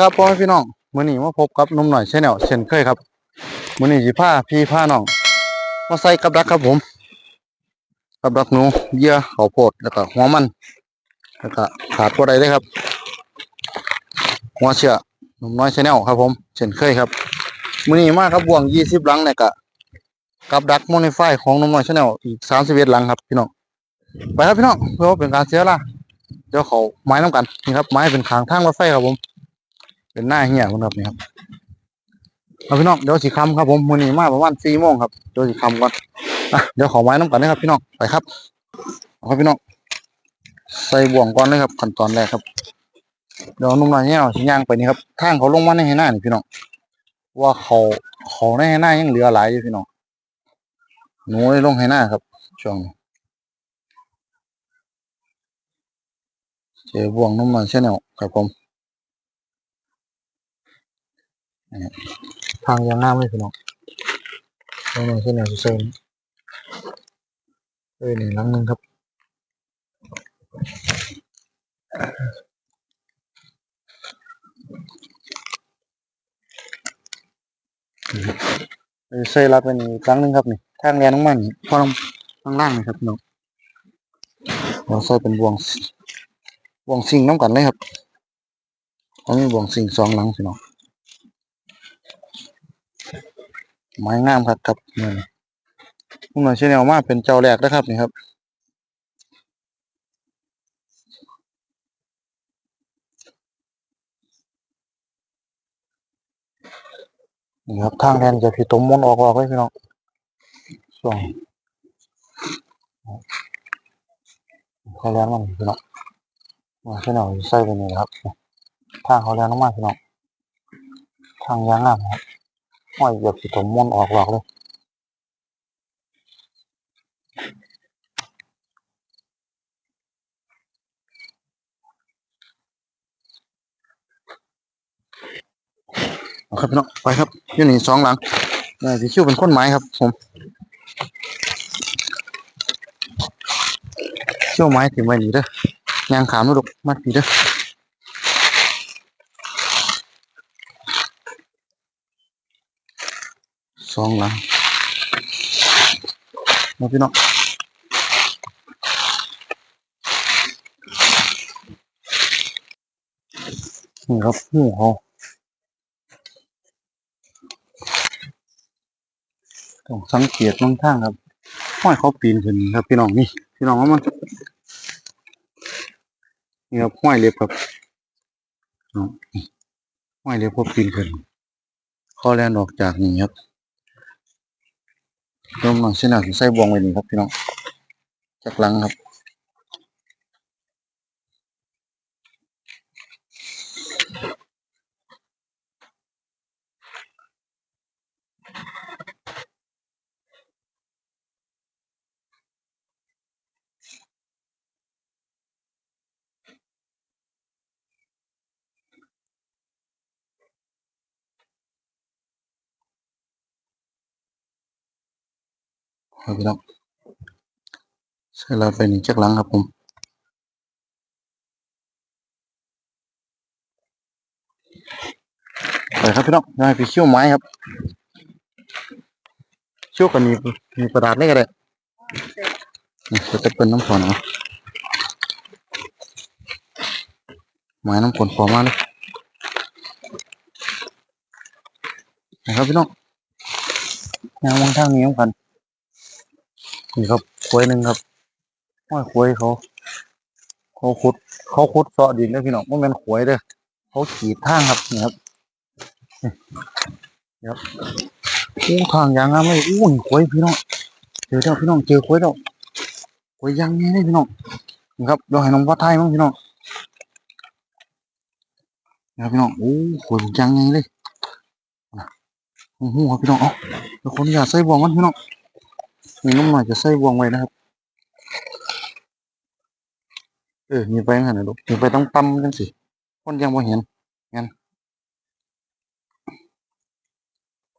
ครับพ่อแม่พี่น้องมื้อนี้มาพบกับนุ่มหน่อยชาแนลเช่นเคยครับมื้อนี้สิพาพี่พาน้องมาใส่กับดักครับผม กับดักหนูเยื่อข้าวโพดแล้วก็หัวมันแล้วก็ขาดบ่ได้เลยครับ หัวเชือหนุ่มน้อยชาแนลครับ ผมเช่นเคยครับมื้อนี้มาครับบ่วง20หลังเนี่ยก็กับดักโมนิฟายของนุ่มน้อยชาแนลอีก31หลังครับพี่น้องไปครับพี่น้องเพื่อเป็นการเสียลาเดี๋ยวเขาไม้น้ำกันนี่ครับไม้เป็นขางทางรถไฟครับผม เป็นหน้าเหี้ยคุณครับนี่ครับเอาพี่น้องเดี๋ยวสีคำครับผมมือนี้มาประมาณสี่โมงครับเดี๋ยวสีคำก่อนเดี๋ยวขอไม้น้ำกันนะครับพี่น้องไปครับเอาครับพี่น้องใส่บ่วงก่อนเลยครับขั้นตอนแรกครับเดี๋ยวนุ่มหน่อยเนี่ยเอาสิย่างไปนี่ครับทางเขาลงมาในให้หน้านี่พี่น้องว่าเขาเขาในให้หน้ายังเหลือหลายอยู่พี่น้องหนูได้ลงให้หน้าครับช่วงนี้เจอบ่วงนุ่มหน่อยเช่นเดียวครับผม ทางยังหน้าไม่พี่น้องตรงนี้เส้นไหนเส้นเอ้ยนี่หลังหนึงครับเอ้ยใส่รับไปนี่ครั้งหนึงครับนี่ทางเรียนน้องมันพอลงข้างล่างนี่ครับน้องเราใส่เป็นบ่วงบ่วงซิงน้ำกันเลยครับเขามีบ่วงซิงสองหลังพี่น้อง ไม้งามครับครับนี่ผมหน่อยชแนลมาเป็นเจ้าแรกนะครับนี่ครับนี่ครับทางแทนจะพี่ตมมนออกออกเลยพี่น้องช่วงเขาเลี้ยงมันพี่น้องมาชแนลใส่ไปนี่ครับทางเขาเลี้ยงน้องมาพี่น้องทางยางงามครับ ห้อยหยียบพี่ตมมนออกออกเลยครับพี่น้องไปครับอยู่นี่สองหลังนายพี่ชิวเป็นคนไม้ครับ ผมเชี่ยวไม้ถึงไว้นี่เด้อยางขามลูกมัดพี่เด้อ สองหลังมาพี่น้องนี่ครับหูเขาต้องสังเกตบางทางครับห้อยเขาปีนขึ้นครับพี่น้องนี่พี่น้องว่ามันนี่ครับห้อยเล็บครับห้อยเล็บเขาปีนขึ้นข้อแลนออกจากนี่ครับ รวมหลังเส้นหนาใส่บวงไว้นี่ครับพี่น้องจากลังครับ ครับพี่น้องใส่ลาไปหนี่จากหลังครับผมไปครับพี่น้องนายไปเชี่ยวไม้ครับเชี่ยวกันมีมีกระดาษเล็กก็ได้จะจะเป็นน้ำฝนเอาไม้น้ำฝนพอมากเลยนะครับพี่น้องยางวางทางนี้น้ำกัน นี่ครับควยหนึ่งครับห้อยควยเขา เขาขุด เขาขุดเสาะดินเด้อพี่น้องมันเป็นควยเด้อเขาขีดทางครับนี่ครับนี่ครับอู้ทางยางงามเลยอู้ควยพี่น้องเจอแล้วพี่น้องเจอควยแล้วควยยางไงเลยพี่น้องนี่ครับเราให้น้องวัดไทยมั้งพี่น้องนี่ครับพี่น้องโอ้ควยยางไงเลยโอ้โหครับพี่น้อง เอ้าเดี๋ยวคนอยากใส่บ่วงมันพี่น้อง นี่น้องหน่อยจะใส่วงไว้นะครับ เออมีไปงั้นนะลูกมีไปต้องตั้มจังสิคนยังบ่เห็นงั้น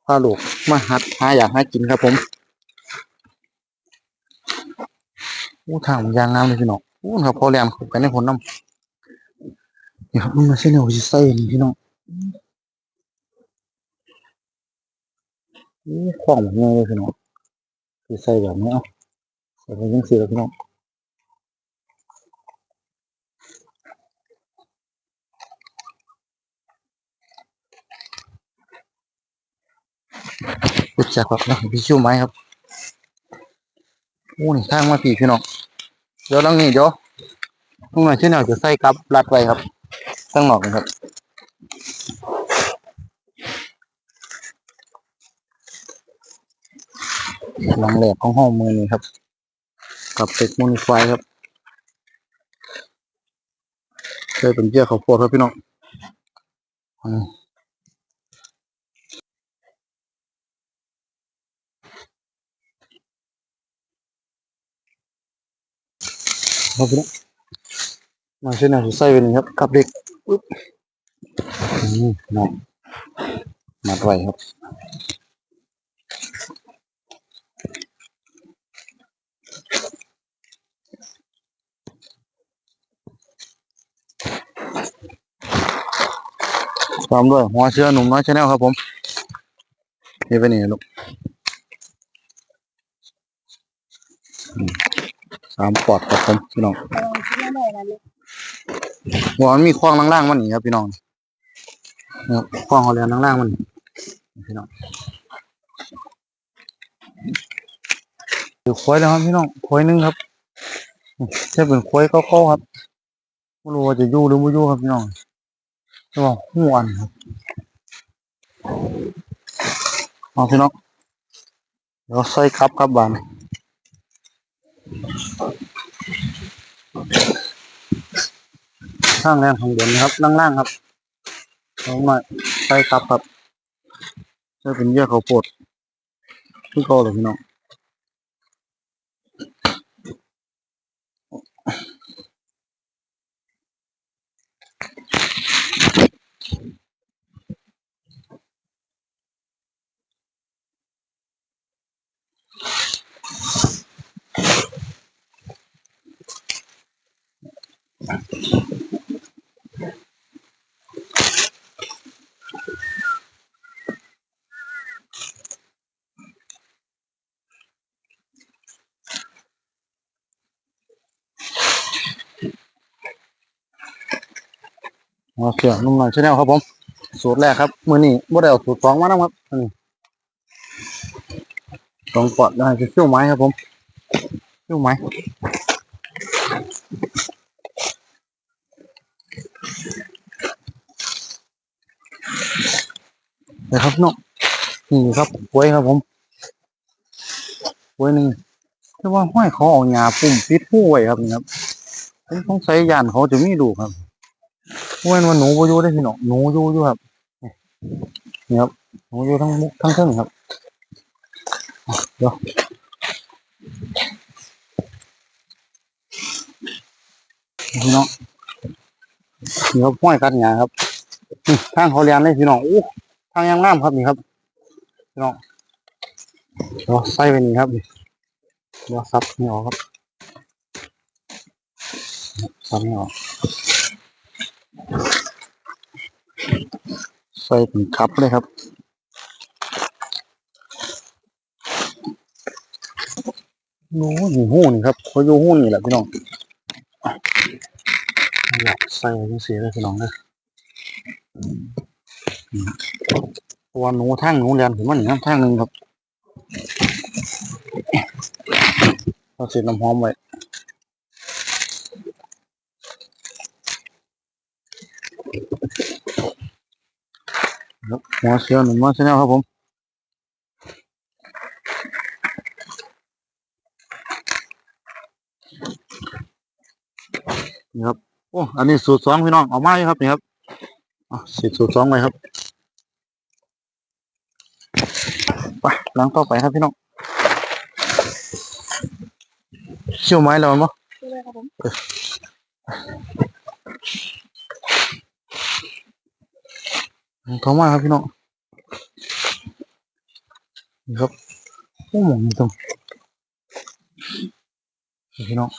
พาลูกมาหัดหาอยากให้กินครับผมอู้ทางมันยางงามเลยพี่น้องอู้ครับพอแรมเข้าไปในคนน้ำนี่ครับมันมาเส้นเอาสิใส่นี่พี่น้องนี่ของแบบนี้เลยพี่น้อง คือใส่แบบนี้เอาใส่ไปยังสีแล้วพี่น้องรู้จักครับนะพี่ชูไหมครับโอ้นี่ทางมาพี่พี่น้องเดี๋ยวลังนี้เดี๋ยวตรงไหนที่แนวจะใส่กับรัดไว้ครับตั้งหนอกนะครับ หลังแหลกของห้องมือนี่ครับ กับเป็ดมูนิฟายครับเคยเป็นเยื่อข้าวโพดครับพี่น้องครับพี่น้องมาเช่นนั้นใส่ไปนี่ครับกับเด็กปึ๊บอืมน้องมัดไวครับ พร้อมด้วยหัวเชื้อหนุ่มน้อยชาแนลครับผมนี่ไปนี่ลูกสามปอดครับผมพี่น้องหัวมันมีคล้องล่างๆมันนี่ครับพี่น้องนะครับคล้องเขาเรียนล่างๆมันพี่น้องอยู่ควายแล้วครับพี่น้องควายหนึงครับใช่เป็นควายเก้าๆครับไม่รู้ว่าจะยู่หรือไม่ยู่ครับพี่น้อง ต่ว่าหัวนครับเอาพี่น้องเดี๋ยวใส่ครับครับบานข้างแรงของเดือนครับล่างๆครับลงมาใส่ครับครับจะเป็นเยื่อข้าวโพดที่โกเลยพี่น้อง มาเกี่ยนุ่มหน่อยชาแนลครับผม สูตรแรกครับ มือนี้บ่ได้เอาสูตรสองมานะครับนนี้สองปอดได้จะเชี่ยวไม้ครับผมเชี่ยวไม้ ครับเนาะนี่ครับกล้วยครับผมกล้วยหนึ่งแต่ว่าห้อยเขาเอาหญ้าปุ่มปิดหูไว้ครับนี่ครับผมสงสัยยานเขาจะมีดูครับเพราะว่าหนูอยู่ได้อพี่น้องหนูอยู่อยู่ครับนี่ครับหนูอยู่ทั้งมุกทั้งเทิงครับเดี๋ยวพี่น้องนี่ครับห้อยกัดหญ้าครับทางเขาเรียนเลยพี่น้องอู้ ทางยังงามครับนี่ครับพี่น้องเดี๋ยวใส่ไปนี่ครับนี่เดี๋ยวซับนี่ออกครับซับนี่ออกใส่เป็นคัพเลยครับโอ้ยหูนี่ครับเขาอยู่หูนี่แหละพี่น้องอยากใส่ไว้จังสียเลยพี่น้องเลย อืมเพราะว่าหนูทางหนูเรียนผมว่าหนึ่งทางหนึ่งครับเราเสียน้ำหอมไว้ครับหัวเสือหนุ่มน้อยชาแนลครับผมนี่ครับโอ้อันนี้สูตรสองพี่น้อง เอามาครับนี่ครับอะสิสูตรสองเลยครับ ไป หลังต่อไปครับพี่น้องเชี่ยวไม้แล้วมั้งใช่ไหมครับผมท้องมาครับพี่น้องนี่ครับโอ้หมองนี่ตรงนี่พี่น้อง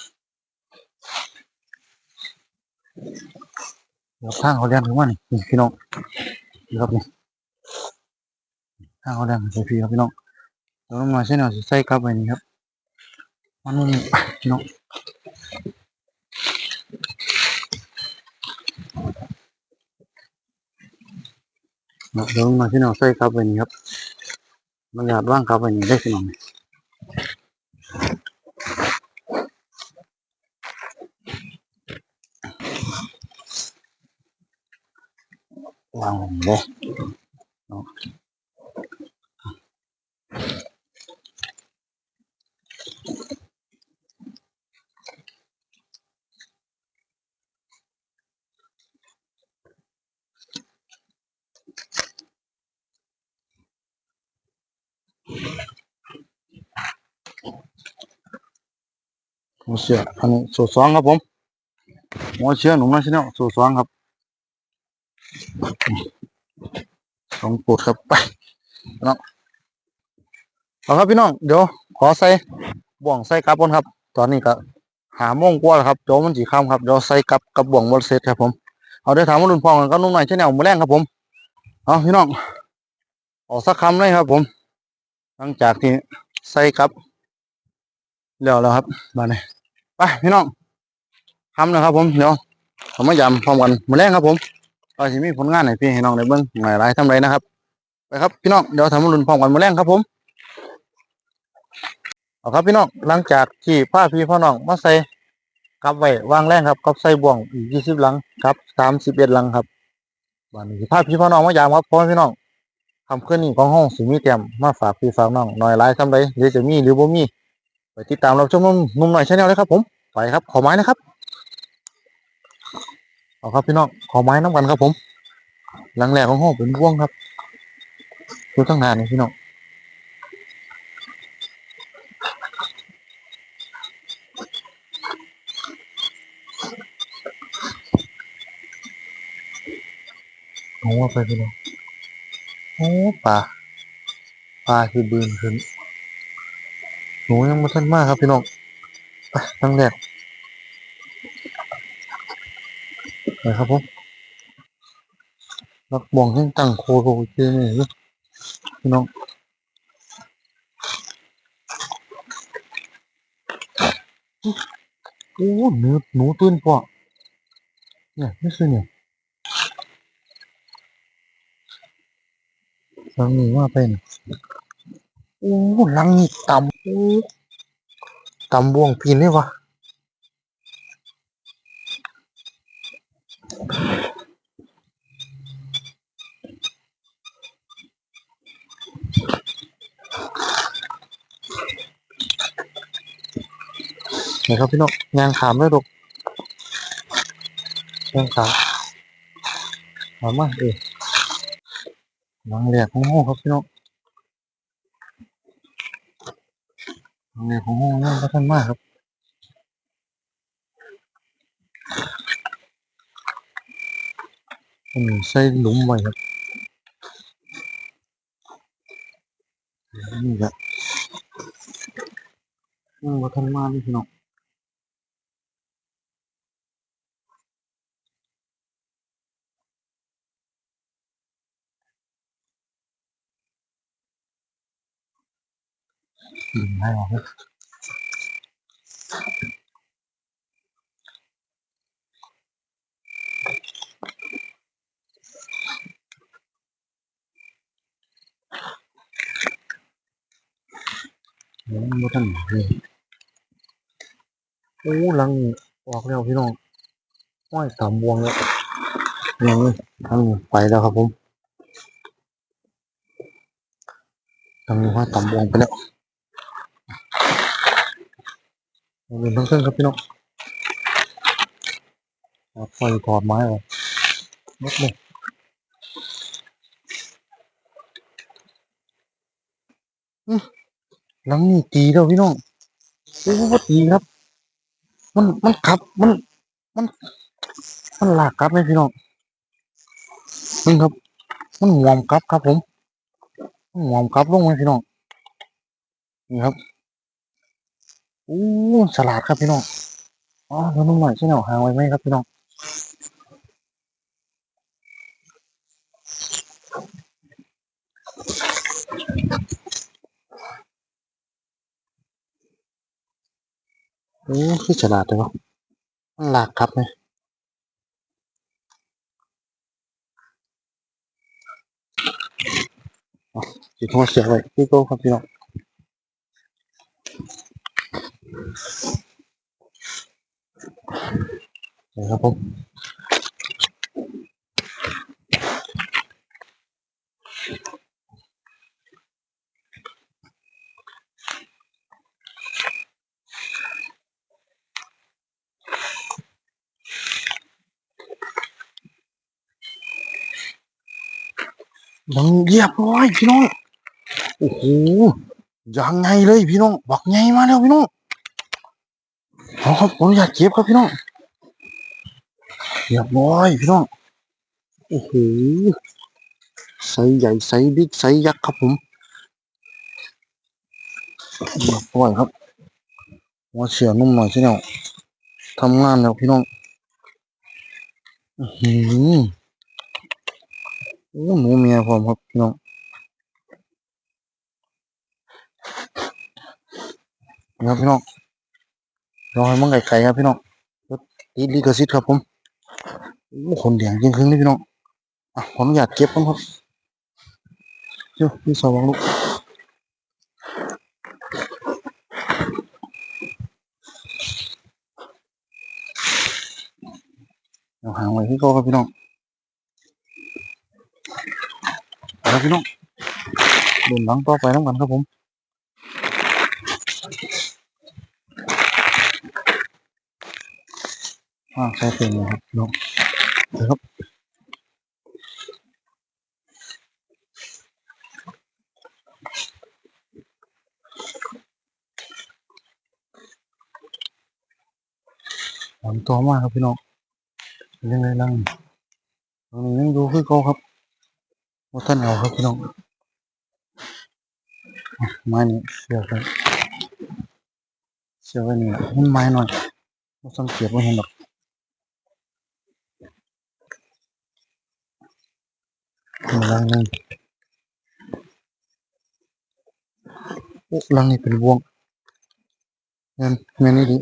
เดี๋ยวทางเขาเรียนถึงว่านี่นี่พี่น้องนี่ครับนี่ข้าวแดงใส่พี่ครับพี่น้อง แล้วมันเส้นเอาใส่กลับไปนี่ครับมันนี่ไปพี่น้องเนาะเดี๋ยวมันเส้นเอาใส่กลับไปนี่ครับมันอยากว่างกลับไปนี่ได้พี่น้องนี่วางลงเลยเนาะ เชืออันนี้สูตรสองครับผมหัวเชือหนุ่มน้อยชแนลสูตรสองครับสองปูดครับไปน้องเอาครับพี่น้องเดี๋ยวขอใส่บ่วงใส่กลับก่อนครับ ตอนนี้ก็หาโมงกว่าแล้วครับโจมันจีค่ำครับเดี๋ยวใส่กับกับบ่วงบอลเซตครับผมเอาเดี๋ยวถามว่ารุ่นพ่อกันก็นุ่มหน่อยชแนลมือแรงครับผมเอาพี่น้องออกสักคำเลยครับ ผม หลังจากที่ใส่กับแล้วแล้วครับมาเนี่ย ไปพี่น้องทำนะครับ ผมเดี๋ยวผมมายำพร้อมกันมาแรงครับผมก็จะมีผลงานให้พี่ให้น้องได้เบิ่งหลายหลายทำไรนะครับ ไปครับพี่น้องเดี๋ยวทำรุ่นพร้อมกันมาแรงครับผมเอาครับพี่น้องหลังจากที่ผ้าพี่พ่อน้องมาใส่กับไว้วางแรงครับกับใส่บ่วงอีกยี่สิบลังครับสามสิบเอ็ดลังครับวันนี้ผ้าพี่พ่อน้องมายามครับพ่อพี่น้องทำขึ้นนี่ของห้องสีมีเตรียมมาฝากพี่ฝากน้องหน่อยหลายทำไรหรือจะมีหรือบ่มี ไปติดตามรับชมนุ่มหน่อยชาแนลเลยครับ ผมไปครับขอไม้นะครับเอาครับพี่น้องขอไม้น้ำกันครับผม หลังแรกของห้องเป็นว่วงครับดูตั้งนานนี่พี่น้องโอ้ไปพี่น้องโอ้ปลาปลาคือบืนขึ้น นูยังไม่ทันมากครับพี่น้องตั้งแรกไปครับผมรักบ่วงให้ตั้งโคโรเจนี่พี่น้องโอ้หนูหนูตื้นพอเนี่ยไม่ใช่เนี่ยลังนี้ว่าเป็นโอ้ลังนี้ต่ำ ตำบ่วงปีนได้วะไหนครับพี่น้องงานขามด้วยลูกงานขามขามมาเออลังแรกของห้องครับพี่น้อง ลังแรกของห้องนี่ก็ท่านมากครับอืมใส่หลุมไว้ครับนี่แหละอืมว่าท่านมาเลยพี่น้อง อืมให้เราครับอืมว่าท่านนี่โอ้หลังออกแล้วพี่น้องห้อยสามวงแล้วยังนี่ทางไปแล้วครับผมทางห้อยสามวงไปแล้ว เงินทั้งเส้นครับพี่น้องเอาไฟถอดไม้ออกหมดเลยอื้อหลังนี่ตีแล้วพี่น้องโอ้ว่าตีครับ มันมันขับ มัน มัน มันลากกลับไหมพี่น้องนี่ครับ มันหวมกลับครับผมหวมกลับลงไหมพี่น้องนี่ครับ อู้ฉลาดครับพี่น้องอ๋อแล้วน้องใหม่ใช่เหรอหางไว้ไหมครับพี่น้องโอ้คือฉลาดเลยวะมันหลากครับไหมจิตัวเสียเลยพี่โก้ครับพี่น้อง นี่ครับผมยังเยียบร้อยพี่น้อง โอ้โหยังไงเลยพี่น้อง บักไงมาแล้วพี่น้อง เอาครับผมอยากเก็บครับพี่น้องเรียบร้อยพี่น้องโอ้โหไซส์ใหญ่ไซส์บิ๊กไซส์ยักษ์ครับผมเรียบร้อยครับหัวเสียนุ่มหน่อยใช่ไหมทำงานแล้วพี่น้องอื้อหือโอ้หนูเมียพร้อมครับพี่น้องนะครับพี่น้อง รอให้มันไกลๆครับพี่น้องติดลิขสิทธิ์ครับผมคนเดียงจริงครึ่งเลยพี่น้องอะผมอยากเก็บกันครับเดี๋ยวพี่สาวางลูกเอาหางไว้ที่โตครับพี่น้องเอาละพี่น้องเดินหลังต่อไปน้ำกันครับผม อ่าใช้เป็นเลยครับพี่น้องเดี๋ยวครับหลังต่อมากครับพี่น้องเป็นยังไงลังตรงนี้ยังดูคือเก่าครับว่าท่านเอาครับพี่น้องไม้นี่เสียไปเสียไว้นี่หละมันไม้หน่อยไม่สังเกตว่าเห็นหรอก มีลังนึงโอ้ลังนี่เป็นวงเงินเงินนี่ดิ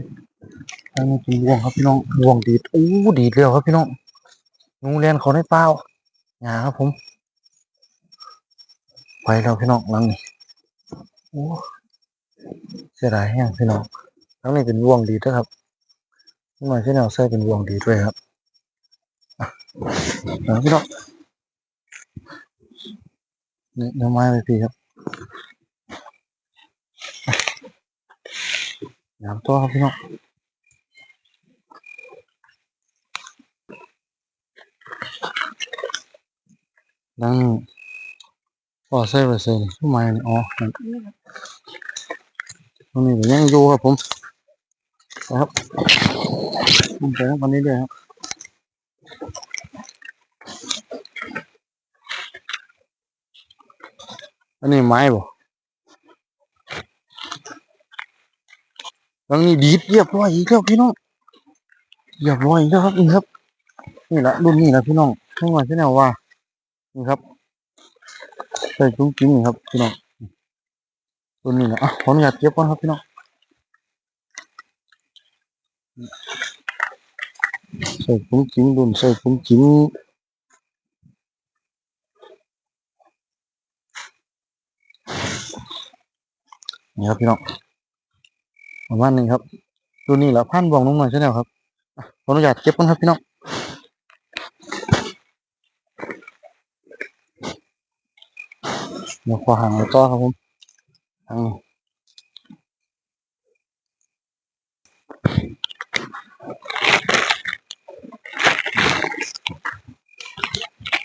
ลังนี่เป็นวงครับพี่น้องวงดีดอู้ดีดเร็วครับพี่น้องงูเรียนเขาได้เปล่าหยาครับผม ไปแล้วพี่น้องลังนี่โอ้เสียดายแห้งพี่น้องลังนี่เป็นวงดีดนะครับหน่อยที่แนวใส่เป็นวงดีด้วยครับอะพี่น้อง เนื้อไม้ไปพี่ครับอะยามตัวครับพี่น้องลังก็ใส่ไปใส่นี่ทำไมอ๋อตรงนี้ยังอยู่ครับผมครับผมไปวันนี้ด้วยครับ อันนี้ไม้บ่ลังนี้ดีดเรียบร้อยอีกแล้วพี่น้องเรียบร้อยอีกแล้วครับนี่ครับ นี่แหละรุ่นนี้นะพี่น้องข้างหลังที่แนวว่า นี่ครับใส่จุ้งจิ้งนี่ครับพี่น้องรุ่นนี้นะอะขออนุญาตเก็บก่อนครับพี่น้องใส่จุ้งจิ้งรุ่นใส่จุ้งจิ้ง นี่ครับพี่น้องประมาณนี้ครับรุ่นนี้แหละพันบองน้องหน่อยใช่ไหมครับอะขออนุญาตเก็บก่อนครับพี่น้องเดี๋ยวขอหางไว้ต่อครับผมทางนี้ว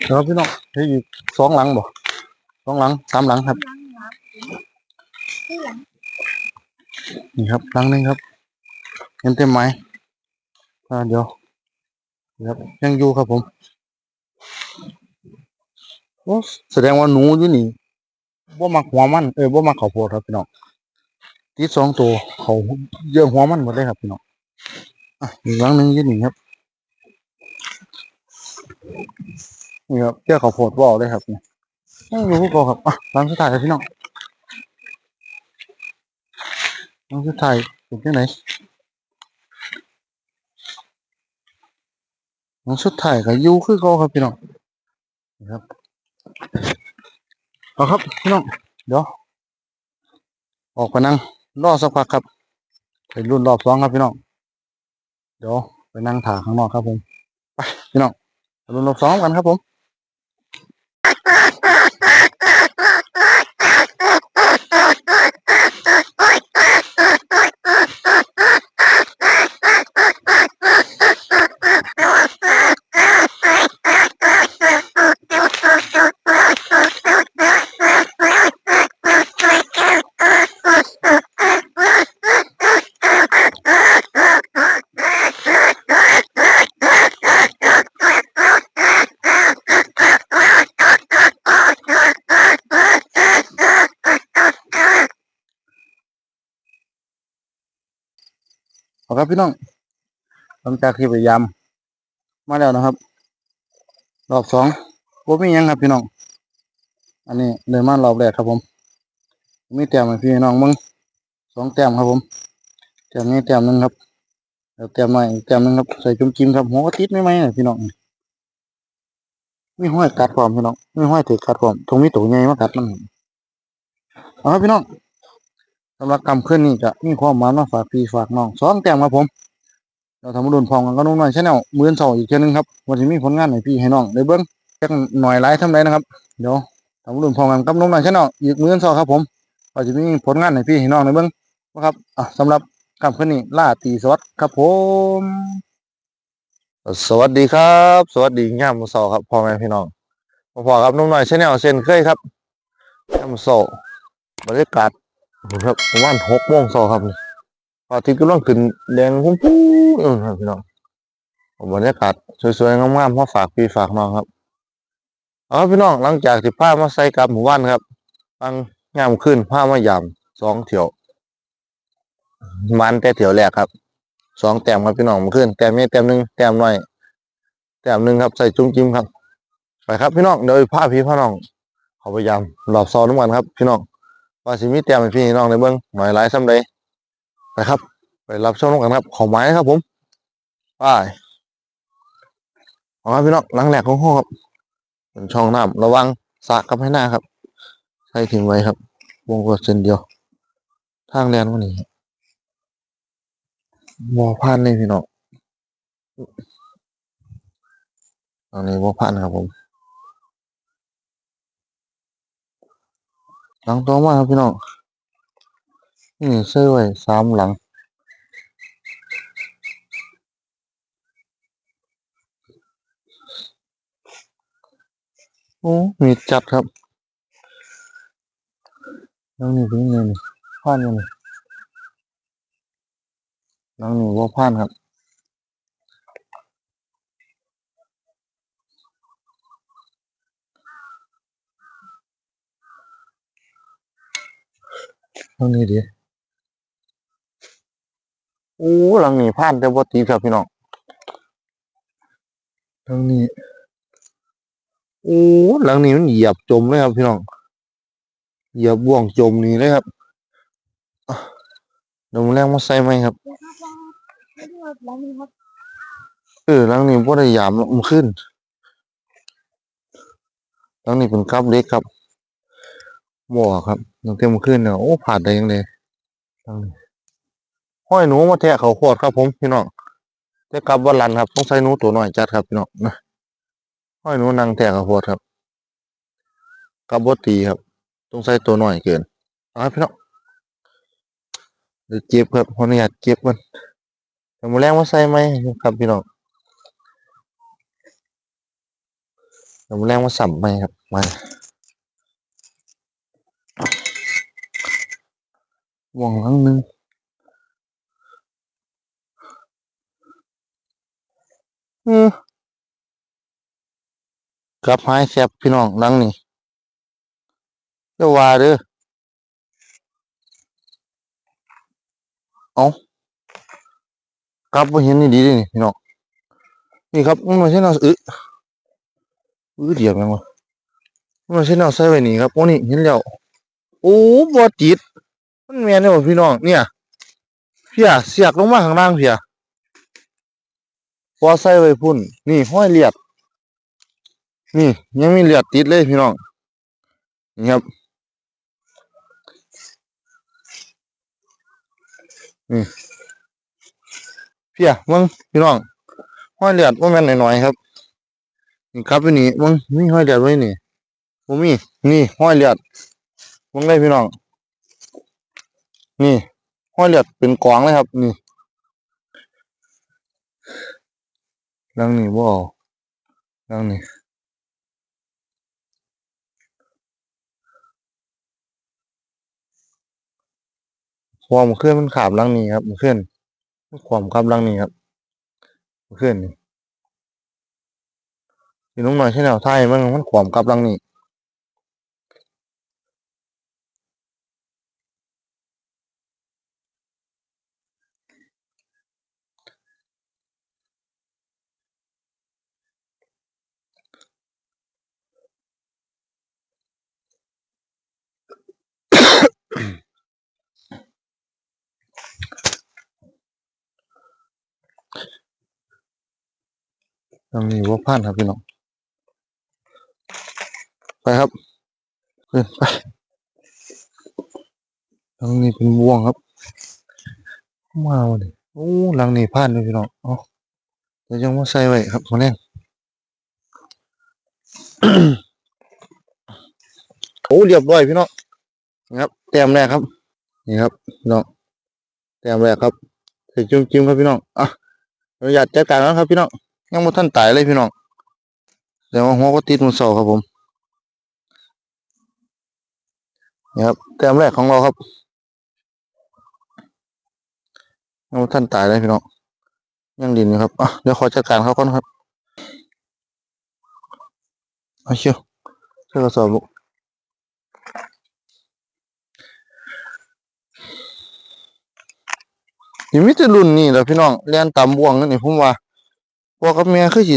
ครับพี่น้องเฮ้ยอีกสองหลังบ่สองหลังสามหลังครับ นี่ครับหลังหนึงครับเห็นเต็มไหมอ่าเดี๋ยวครับยังอยู่ครับผมโอ้แสดงว่าหนูอยู่นี่บ่มักหัวมันเออบ่มักข้าโพดครับพี่น้องติดสองตัวเขาเยื่อหัวมันหมดเลยครับพี่น้องอะอีกหลังหนึงอยู่นี่ครับนี่ครับเยื่อข้าโพดบ่เอเลยครับนี่ยังอยู่คือเก่าครับอะหลังสุดท้ายครับพี่น้อง มันคือถ่ายอยู่ที่ไหนมันสุดถ่ายกับยูคือก็ครับพี่น้องนะครับเอาครับพี่น้องเดี๋ยวออกไปนั่งรอสักพักครับไปรุ่นรอบสองครับพี่น้องเดี๋ยวไปนั่งถ่าข้างนอกครับผมไปพี่น้องรุ่นรอบสองกันครับผม ลังจากที่พยายาม มาแล้วนะครับ รอบสองบ่มียังครับพี่น้อง อันนี้เดินมารอบแรกครับผม มีแต้มให้พี่น้องมึงสองแต้มครับผม แต้มนี้แต้มหนึ่งครับแล้วแต้มใหม่อีกแต้มหนึ่งครับ ใส่จุ่มจิ้มครับหัวกติดไม่ไหมพี่น้องมีห้อยกัดพร้อมพี่น้องมีห้อยถือกัดพร้อมตรงนี้ตัวใหญ่มากัดมันครับเอาครับพี่น้องสำหรับกำขึ้นนี่จะมีความหมายมาฝากพี่ฝากน้องสองแต้มครับผม เราทำมาดนพองกันก็นุ่งหน่อยชาแนลมืออนเสาอีกเช่นนึงครับวันนี้มีผลงานให้พี่ให้น้องได้เบิ้งจักหน่อยหลายทำไรนะครับเดี๋ยวทำมาดนพองกันกับนุ่งหน่อยชาแนลอีกมืออนเสาครับผมก็จะมีผลงานให้พี่ให้น้องได้เบิ้งนะครับอะสำหรับกำขึ้นนี่ล่าตีสวัสดครับผม สวัสดีครับ สวัสดีย่ามมือสาครับพ่อแม่พี่น้องมาพอครับนุ่มหน่อยชาแนลเช่นเคยครับย่ามมือสาบรรยากาศครับประมาณหกโมงสาครับนี่ อาทิตย์กำลังขึ้นแดงพุ่งพุ่งอยู่ครับพี่น้องบรรยากาศสวยๆงามๆมาฝากพี่ฝากน้องครับเอาครับพี่น้องหลังจากที่ผ้ามาใส่กับหมู่บ้านครับตั้งงามขึ้นผ้ามายามสองเที่ยวมันแต่เที่ยวแรกครับสองแต้มครับพี่น้องมาขึ้นแต้มนี้แต้มหนึ่งแต้มน้อยแต้มหนึ่งครับใส่จุ้งจิ้มครับไปครับพี่น้องเดี๋ยวพาพี่พ่อน้องเขาพยายามหลอบซอน้ำกันครับ พี่น้องว่าสิมีแต้มให้พี่น้องในเบื้องหน่อยหลายซ้ำใด ไปครับ ไปรับชมน้ำกันครับ ของไม้ครับผมไปเอาครับพี่น้องหลังแหลกของห้องครับเป็นช่องน้ำระวังสากกับให้หน้าครับใส่ทิ้งไว้ครับ วงกดเส้นเดียว ทางแลนวันนี้ครับบ่อพันเลยพี่น้องตอนนี้บ่อพันครับผมหลังต่อมาครับพี่น้อง นี่ซื้อไว้สามหลัง โอ้ มีจัดครับแล้วนี่เป็นไงนี่พันยังนี่หลังนี่บ่อพันครับตรงนี้ดิ โอ้หลังนี้ผ่านแต่บ่ตีครับพี่น้องทางนี้โอ้หลังนี้มันเหยียบจมเลยครับพี่น้องเหยียบบ่วงจมนี่เลยครับอะเดี๋ยวมื้อแรงมาใส่ไหมครับเออหลังนี้บ่ได้ยามล้วมันขึ้นหลังนี้เป็นกับเล็กครับบ่ครับตั้งแต่มันขึ้นเนี่ยโอ้ผ่านได้ยังไงหลังนี้ ห้อยหนูมาแทะเขาโคตรครับผมพี่น้องแต่กลับบ่ลันครับต้องใส่หนูตัวน้อยจัดครับพี่น้องนะห้อยหนูนั่งแทะเขาโคตรครับกลับบ่ตีครับต้องใส่ตัวน้อยเกินเอาครับพี่น้องเดี๋ยวเจ็บครับขออนุญาตเจ็บมันเดี๋ยวมื้อแรงมาใส่ไหมครับพี่น้องเดี๋ยวมื้อแรงมาสัมไหมครับมาหว่องครั้งหนึ่ง เออกลับหายแซบพี่น้องหลังนี่เดี๋ยวว่าเด้อเอากลับบ่เห็นนี่ดีด้นี่พี่น้องนี่ครับมันไม่ใช่แนวอึอึเดียวแม่งวะมันไม่ใช่แนวใส่ไว้นี่ครับโอ้นี่เห็นแล้วโอ้บ่ติดมันแมนเด้อบ่พี่น้องเนี่ยเพียเสียกลงมาข้างล่างเพีย พอใส่ไว้พุ่น นี่ห้อยเลียด นี่ ยังมีเลียดติดเลยพี่น้อง นี่ครับ นี่เพียมึงพี่น้อง ห้อยเลียดว่าแม่นหน่อยๆครับ นี่ครับอยู่นี่มึงมีห้อยเลียดไว้นี่บ่มี นี่ห้อยเลียดมึงได้พี่น้อง นี่ห้อยเลียดเป็นกองเลยครับ นี่ ดังนี่บ่เอาดังนี่ความนขึ้นมันขาบลังนี้ครับมันขึ้นมันความขับลังนี้ครับมันขึ้นนี่พี่น้องหน่อยใช่แนวไทยมันมันความกับลังนี้ ลังนี้ว่าพันครับพี่น้อง ไปครับขึ้นไปลังนี้เป็นบ่วงครับ มาวันนี้โอ้หลังนี้พันเลยพี่น้องอ๋อเดี๋ยวยังมาใส่ไว้ครับคนแรกโอ้เรียบร้อยพี่น้องนะครับ แต้มแรกครับ นี่ครับพี่น้องแต้มแรกครับใส่จุ่มจิ้มครับพี่น้องอะอนุญาตจัดการแล้วครับพี่น้อง ยังไม่ทันตายเลยพี่น้องแต่ว่าหัวก็ติดมือเสาครับผมนี่ครับแต้มแรกของเราครับยังไม่ทันตายเลยพี่น้องยังดินอยู่ครับอะเดี๋ยวขอจัดการเขาก่อนครับเอาเชียวเชือกระสอบลูกนี่มีแต่รุ่นนี่แหละพี่น้องเรียนตามบ่วงนั่นนี่ผมว่า พ่อกับแม่คือสิ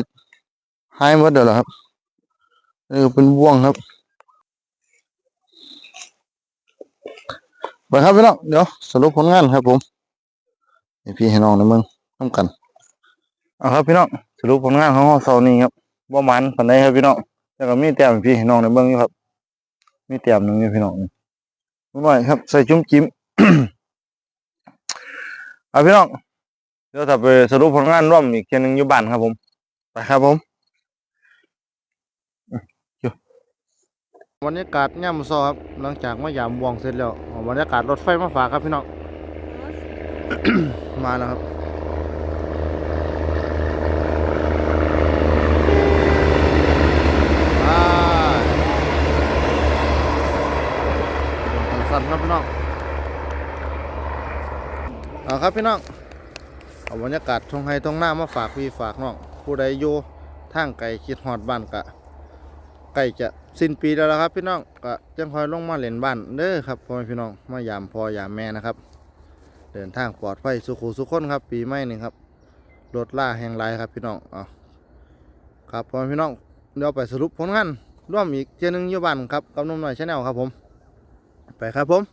หายหมดเด้อล่ะครับเออเป็นบ่วงครับไปครับพี่น้องเดี๋ยวสรุปผลงานครับผมให้พี่ให้น้องในเมืองนํกันเอาครับพี่น้องสรุปผลงานของเราเสาร์นี้ครับบ่มันปานใดครับพี่น้องแต่ก็มีแต้มพี่ให้น้องในเมืองอยู่ครับ มีแต้มหนึงอยู่พี่น้องนี่หน่อยครับ ใส่จุ้มจิ้มเอาพี่น้อง เดี๋ยวถ้าไปสรุปผลงานร่วมอีกเทียหนึงอยู่บ้านครับผม ไปครับผมบรรยากาศย่ำซอครับ หลังจากมายามบวงเสร็จแล้วเอาบรรยากาศรถไฟมาฝากครับพี่น้อง มาแล้วครับสั้นครับพี่น้องเอาครับพี่น้อง เอาบรรยากาศทองไฮทงหน้ามาฝากพี่ฝากน้องผู้ใดอยู่ทางไกลคิดฮอดบ้านกะใกล้จะสิ้นปีแล้วละครับ พี่น้องก็จังคอยลงมาเล่นบ้านเด้อครับพ่อแม่พี่น้องมายามพ่อยามแม่นะครับ เดินทางปลอดภัยสุขุสุขคนครับ ปีใหม่นี่ครับรถล่าแห่งไรครับพี่น้องอครับพ่อแม่พี่น้องเดี๋ยวไปสรุปผลงานร่วมอีกเจอหนึงอยู่บ้านครับกับนุ่มหน่อยชาแนลครับผม ไปครับผม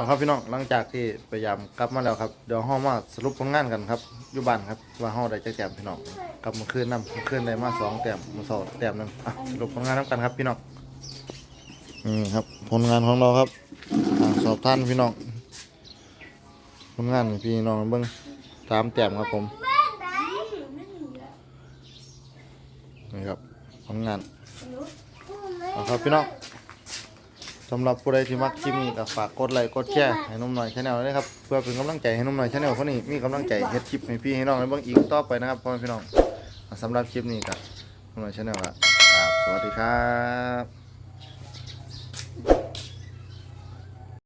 เอาครับพี่น้องหลังจากที่พยายามกลับมาแล้วครับเดี๋ยวห้องมาสรุปผลงานกันครับอยู่บ้านครับว่าห้องได้จักแต้มพี่น้องกลับมาคืนน้ำมาคืนได้มาสองแต้มมาสองแต้มหนึงอะสรุปผลงานน้ำกันครับพี่น้องนี่ครับผลงานของเราครับอ่าสอบท่านพี่น้องผลงานพี่น้องเบิ้งสามแต้มครับผมนี่ครับผลงานเอาครับพี่น้อง สำหรับผู้ใดที่มักคลิปนี้ก็ฝากกดไลค์กดแชร์ให้นุ่มหน่อยชาแนลด้วยครับเพื่อเป็นกำลังใจให้นุ่มหน่อยชาแนลคนนี้มีกำลังใจเฮ็ดคลิปให้พี่ให้น้องในเบื้องอีกต่อไปนะครับพ่อแม่พี่น้องสำหรับคลิปนี้ก็นุ่มหน่อยชาแนลครับสวัสดีครับ